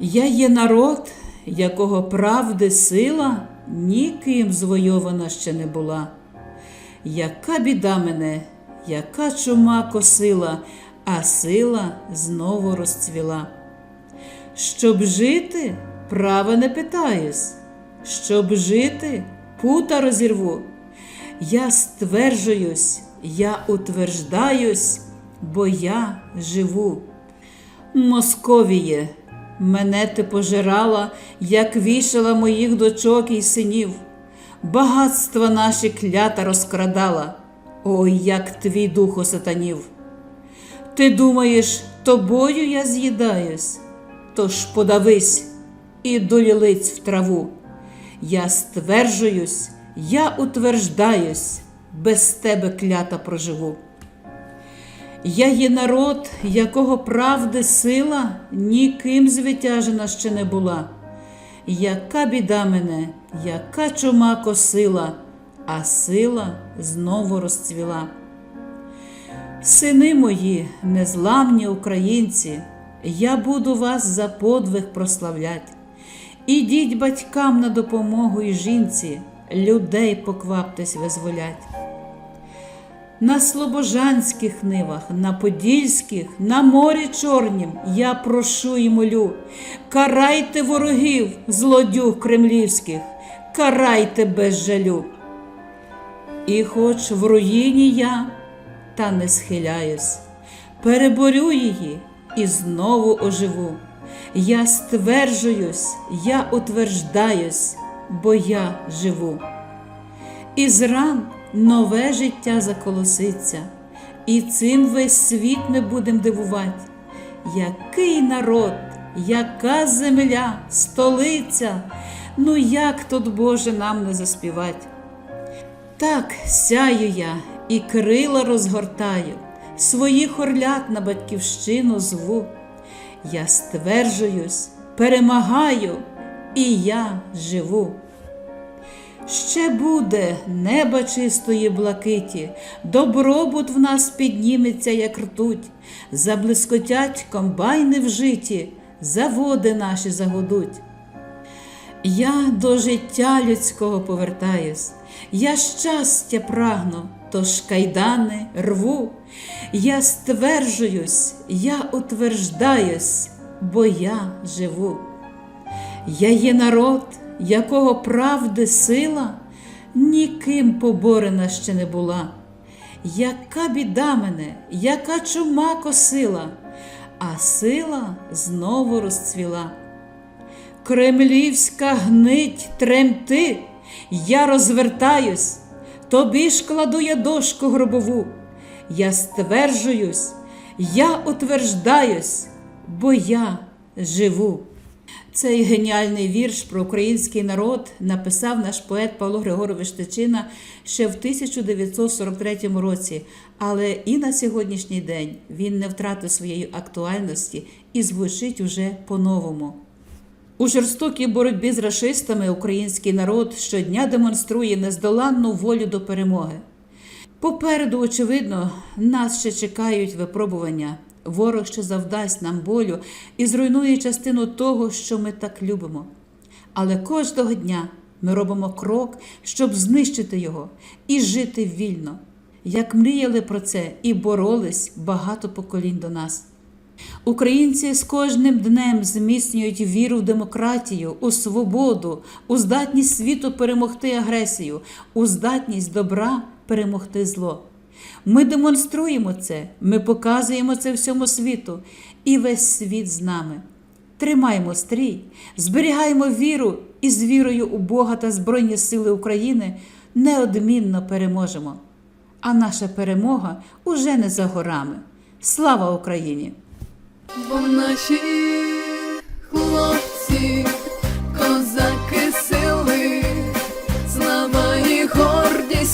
Я є народ, якого правди сила ніким звойована ще не була. Яка біда мене, яка чума косила, а сила знову розцвіла. Щоб жити, права не питаюсь, щоб жити, пута розірву. Я стверджуюсь, я утверждаюсь, бо я живу. Московіє, мене ти пожирала, як вішала моїх дочок і синів, багатства наші клята розкрадала, ой, як твій дух осатанів. Ти думаєш, тобою я з'їдаюсь, тож подавись і до лілиць в траву. Я стверджуюсь, я утверждаюсь, без тебе клята проживу. Я є народ, якого правди сила ніким звитяжена ще не була. Яка біда мене, яка чума косила, а сила знову розцвіла. Сини мої, незламні українці, я буду вас за подвиг прославлять. Ідіть батькам на допомогу і жінці, людей покваптесь визволять. На слобожанських нивах, на подільських, на морі чорнім я прошу і молю. Карайте ворогів, злодюг кремлівських, карайте без жалю. І хоч в руїні я, та не схиляюсь, переборю її і знову оживу. Я стверджуюсь, я утверждаюсь, бо я живу. Із ран нове життя заколоситься, і цим весь світ ми будем дивувати. Який народ, яка земля, столиця, ну як тут, Боже, нам не заспівать. Так сяю я і крила розгортаю, своїх орлят на батьківщину зву. Я стверджуюсь, перемагаю, і я живу. Ще буде неба чистої блакиті, добробут в нас підніметься, як ртуть, заблискотять комбайни в житі, заводи наші загудуть. Я до життя людського повертаюсь, я щастя прагну, тож кайдани рву. Я стверджуюсь, я утверждаюсь, бо я живу. Я є народ, якого правди сила ніким поборена ще не була. Яка біда мене, яка чума косила, а сила знову розцвіла. Кремлівська гнить тремти, я розвертаюсь, тобі ж кладу я дошку гробову. Я стверджуюсь, я утверждаюсь, бо я живу. Цей геніальний вірш про український народ написав наш поет Павло Григорович Тичина ще в 1943 році, але і на сьогоднішній день він не втратив своєї актуальності і звучить уже по-новому. У жорстокій боротьбі з рашистами український народ щодня демонструє нездоланну волю до перемоги. Попереду, очевидно, нас ще чекають випробування. Ворог ще завдасть нам болю і зруйнує частину того, що ми так любимо. Але кожного дня ми робимо крок, щоб знищити його і жити вільно, як мріяли про це і боролись багато поколінь до нас. Українці з кожним днем зміцнюють віру в демократію, у свободу, у здатність світу перемогти агресію, у здатність добра перемогти зло. Ми демонструємо це, ми показуємо це всьому світу, і весь світ з нами. Тримаємо стрій, зберігаємо віру і з вірою у Бога та Збройні Сили України неодмінно переможемо. А наша перемога уже не за горами. Слава Україні! Бо наші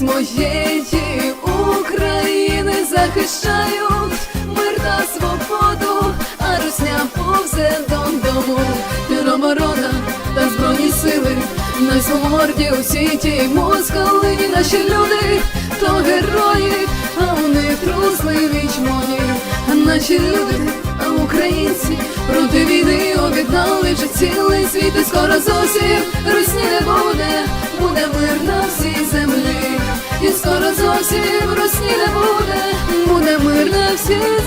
гордість моєї України. Захищають мир та свободу, а русня повзе додому. Тероборона та збройні сили, найсгорді у світі москалині наші люди, то герої, а вони трусливі чмоні, наші люди, а українці проти війни об'єднали скоро зовсім русні не буде, буде мир на всій землі, і скоро зовсім русні не буде, буде мир на всій землі.